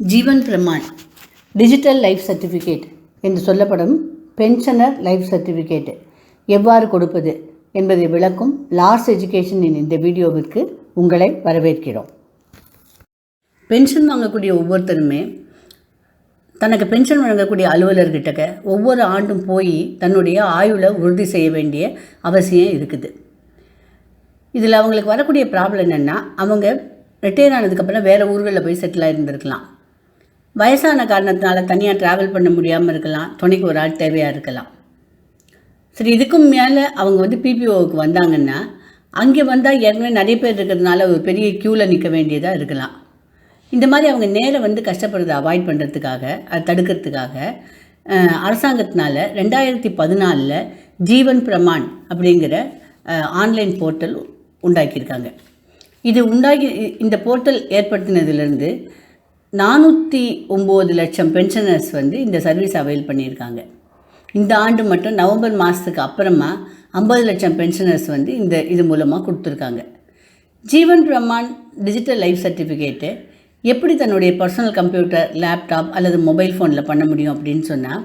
Jeevan Pramaan digital life certificate என்று சொல்லப்படும் pensioner life certificate எவ்வாறு கொடுப்பது என்பதை விளக்கும் லார்ஸ் எஜுகேஷனின் இந்த வீடியோவிற்கு உங்களை வரவேற்கிறோம். பென்ஷன் வாங்கக்கூடிய ஒவ்வொருத்தருமே தனக்கு பென்ஷன் வழங்கக்கூடிய அலுவலர்கிட்டக்க ஒவ்வொரு ஆண்டும் போய் தன்னுடைய ஆயுளை உறுதி செய்ய வேண்டிய அவசியம் இருக்குது. இதில் அவங்களுக்கு வரக்கூடிய ப்ராப்ளம் என்னென்னா அவங்க ரிட்டையர் ஆனதுக்கப்புறம் வேறு ஊர்களில் போய் செட்டில் ஆகிருந்திருக்கலாம் வயசான காரணத்தினால தனியாக ட்ராவல் பண்ண முடியாமல் இருக்கலாம். துணைக்கு ஒரு ஆள் தேவையாக இருக்கலாம். சரி இதுக்கும் மேலே அவங்க வந்து பிபிஓவுக்கு வந்தாங்கன்னா அங்கே வந்தால் ஏற்கனவே நிறைய பேர் இருக்கிறதுனால ஒரு பெரிய க்யூவில் நிற்க வேண்டியதாக இருக்கலாம். இந்த மாதிரி அவங்க நேரம் வந்து கஷ்டப்படுறதை அவாய்ட் பண்ணுறதுக்காக அதை தடுக்கிறதுக்காக அரசாங்கத்தினால ரெண்டாயிரத்தி பதினாலில் ஜீவன் பிரமான் அப்படிங்கிற ஆன்லைன் போர்ட்டல் உண்டாக்கியிருக்காங்க. இது உண்டாகி இந்த போர்ட்டல் ஏற்படுத்தினதுலேருந்து நானூற்றி ஒம்பது லட்சம் பென்ஷனர்ஸ் வந்து இந்த சர்வீஸ் அவைல் பண்ணியிருக்காங்க. இந்த ஆண்டு மட்டும் நவம்பர் மாதத்துக்கு அப்புறமா ஐம்பது லட்சம் பென்ஷனர்ஸ் வந்து இந்த இது மூலமாக கொடுத்துருக்காங்க. Jeevan Pramaan digital life certificate எப்படி தன்னுடைய பர்சனல் கம்ப்யூட்டர் லேப்டாப் அல்லது மொபைல் ஃபோனில் பண்ண முடியும் அப்படின்னு சொன்னால்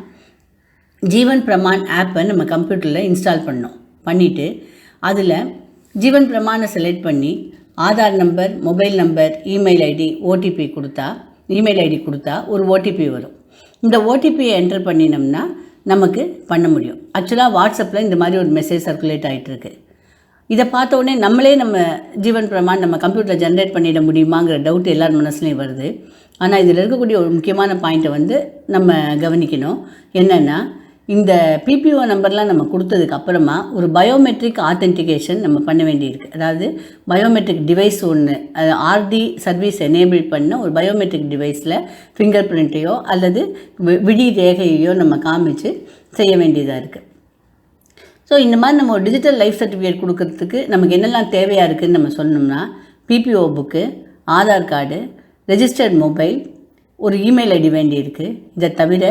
ஜீவன் பிரமான் ஆப்பை நம்ம கம்ப்யூட்டரில் இன்ஸ்டால் பண்ணோம். பண்ணிவிட்டு அதில் ஜீவன் பிரமானை செலக்ட் பண்ணி Aadhaar number mobile number email ID OTP கொடுத்தா இமெயில் ஐடி கொடுத்தா ஒரு ஓடிபி வரும். இந்த ஓடிபியை என்டர் பண்ணினோம்னா நமக்கு பண்ண முடியும். ஆக்சுவலாக வாட்ஸ்அப்பில் இந்த மாதிரி ஒரு மெசேஜ் சர்க்குலேட் ஆகிட்டுருக்கு இதை பார்த்த உடனே நம்மளே நம்ம ஜீவன் பிரமான் நம்ம கம்ப்யூட்டரில் ஜென்ரேட் பண்ணிட முடியுமாங்கிற டவுட் எல்லார் மனசுலையும் வருது. ஆனால் இதில் இருக்கக்கூடிய ஒரு முக்கியமான பாயிண்ட்டை வந்து நம்ம கவனிக்கணும். என்னென்னா இந்த பிபிஓ நம்பர்லாம் நம்ம கொடுத்ததுக்கு அப்புறமா ஒரு பயோமெட்ரிக் ஆத்தென்டிகேஷன் நம்ம பண்ண வேண்டியிருக்கு. அதாவது பயோமெட்ரிக் டிவைஸ் ஒன்று ஆர்டி சர்வீஸ் எனேபிள் பண்ண ஒரு பயோமெட்ரிக் டிவைஸில் ஃபிங்கர் பிரிண்ட்டையோ அல்லது விழி ரேகையையோ நம்ம காமிச்சு செய்ய வேண்டியதாக இருக்குது ஸோ இந்த மாதிரி நம்ம ஒரு டிஜிட்டல் லைஃப் சர்டிஃபிகேட் கொடுக்கறதுக்கு நமக்கு என்னெல்லாம் தேவையாக இருக்குதுன்னு நம்ம சொன்னோம்னா PPO book Aadhaar card registered mobile ஒரு இமெயில் ஐடி வேண்டியிருக்கு. இதை தவிர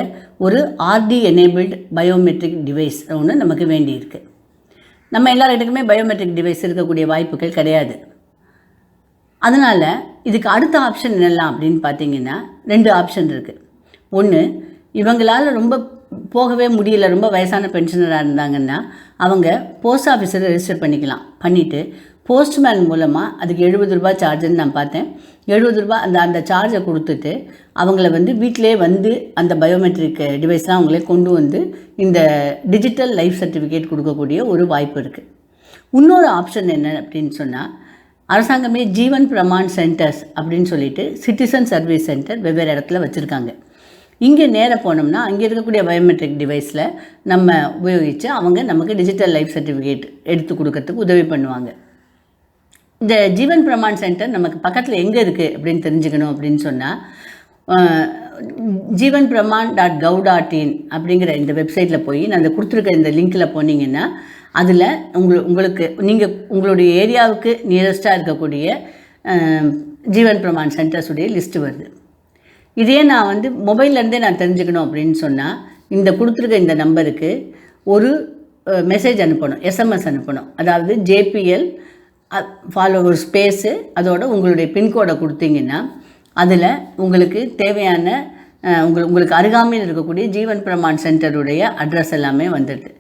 ஒரு ஆர்டி எனேபிள்டு பயோமெட்ரிக் டிவைஸ் ஒன்று நமக்கு வேண்டியிருக்கு. நம்ம எல்லாருக்குமே பயோமெட்ரிக் டிவைஸ் இருக்கக்கூடிய வாய்ப்புகள் கிடையாது. அதனால் இதுக்கு அடுத்த ஆப்ஷன் என்னெல்லாம் அப்படின்னு பார்த்தீங்கன்னா ரெண்டு ஆப்ஷன் இருக்குது ஒன்று இவங்களால் ரொம்ப போகவே முடியல ரொம்ப வயசான பென்ஷனராக இருந்தாங்கன்னா அவங்க போஸ்ட் ஆஃபீஸில் ரெஜிஸ்டர் பண்ணிக்கலாம். பண்ணிவிட்டு போஸ்ட்மேன் மூலமாக அதுக்கு எழுபது ரூபா சார்ஜுன்னு நான் பார்த்தேன். எழுபது ரூபா அந்த அந்த சார்ஜை கொடுத்துட்டு அவங்கள வந்து வீட்டிலே வந்து அந்த பயோமெட்ரிக் டிவைஸ்லாம் அவங்களே கொண்டு வந்து இந்த டிஜிட்டல் லைஃப் சர்டிஃபிகேட் கொடுக்கக்கூடிய ஒரு வாய்ப்பு இருக்குது இன்னொரு ஆப்ஷன் என்ன அப்படின்னு சொன்னால் அரசாங்கமே ஜீவன் பிரமான் சென்டர்ஸ் அப்படின்னு சொல்லிட்டு சிட்டிசன் சர்வீஸ் சென்டர் வெவ்வேறு இடத்துல வச்சுருக்காங்க. இங்கே நேராக போனோம்னா அங்கே இருக்கக்கூடிய பயோமெட்ரிக் டிவைஸில் நம்ம உபயோகித்து அவங்க நமக்கு டிஜிட்டல் லைஃப் சர்டிஃபிகேட் எடுத்து கொடுக்கறதுக்கு உதவி பண்ணுவாங்க. இந்த ஜீவன் பிரமான் சென்டர் நமக்கு பக்கத்தில் எங்கே இருக்குது அப்படின்னு தெரிஞ்சுக்கணும் அப்படின்னு சொன்னால் Jeevan Pramaan dot gov dot in அப்படிங்கிற இந்த வெப்சைட்டில் போய் நான் அந்த கொடுத்துருக்க இந்த லிங்க்கில் போனீங்கன்னா அதில் உங்கள் உங்களுக்கு நீங்கள் உங்களுடைய ஏரியாவுக்கு நியரஸ்ட்டாக இருக்கக்கூடிய ஜீவன் பிரமான் சென்டர்ஸுடைய லிஸ்ட்டு வருது. இதே நான் வந்து மொபைல்லேருந்தே நான் தெரிஞ்சுக்கணும் அப்படின்னு சொன்னால் இந்த கொடுத்துருக்க இந்த நம்பருக்கு ஒரு மெசேஜ் அனுப்பணும் எஸ்எம்எஸ் அனுப்பணும். அதாவது ஜேபிஎல் ஃபாலோ ஒரு ஸ்பேஸு அதோட உங்களுடைய பின்கோடை கொடுத்தீங்கன்னா அதில் உங்களுக்கு தேவையான உங்கள் உங்களுக்கு அருகாமையில் இருக்கக்கூடிய ஜீவன் பிரமான் சென்டருடைய அட்ரஸ் எல்லாமே வந்துடுது.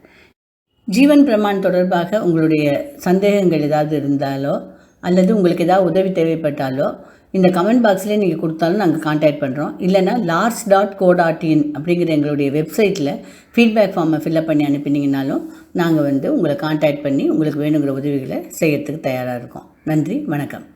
ஜீவன் பிரமான் தொடர்பாக உங்களுடைய சந்தேகங்கள் ஏதாவது இருந்தாலோ அல்லது உங்களுக்கு ஏதாவது உதவி தேவைப்பட்டாலோ இந்த கமெண்ட் பாக்ஸ்லேயே நீங்கள் கொடுத்தாலும் நாங்கள் காண்டாக்ட் பண்ணுறோம் இல்லைனா lars dot co dot in அப்படிங்கிற எங்களுடைய வெப்சைட்டில் ஃபீட்பேக் ஃபார்மை ஃபில்அப் பண்ணி அனுப்பினீங்கனாலும் நாங்கள் வந்து உங்களை காண்டாக்ட் பண்ணி உங்களுக்கு வேணுங்கிற உதவிகளை செய்யறதுக்கு தயாராக இருக்கோம். நன்றி வணக்கம்.